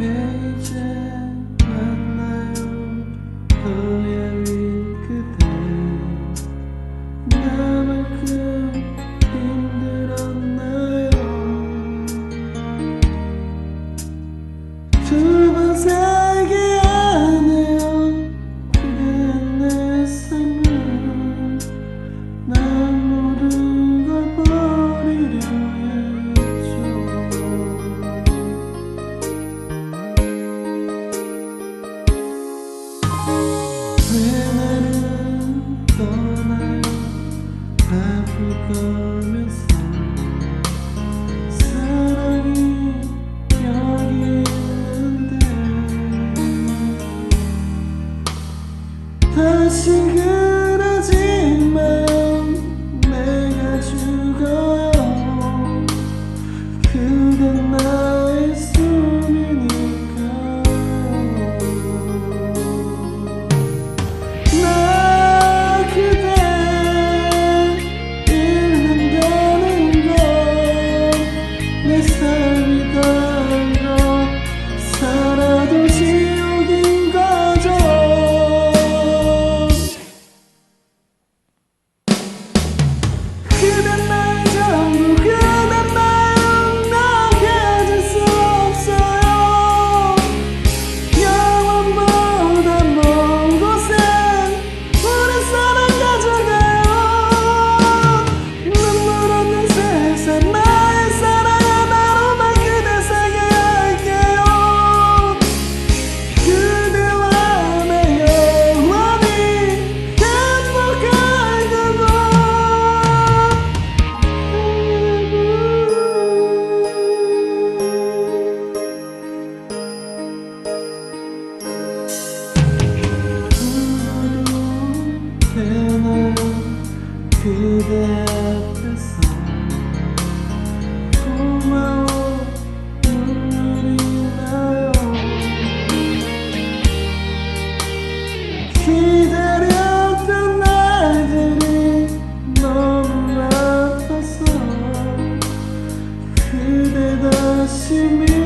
baby. 그대 앞에서 고마워 눈물이 나요 기다렸던 날들이 너무 아파서 그대 다시 믿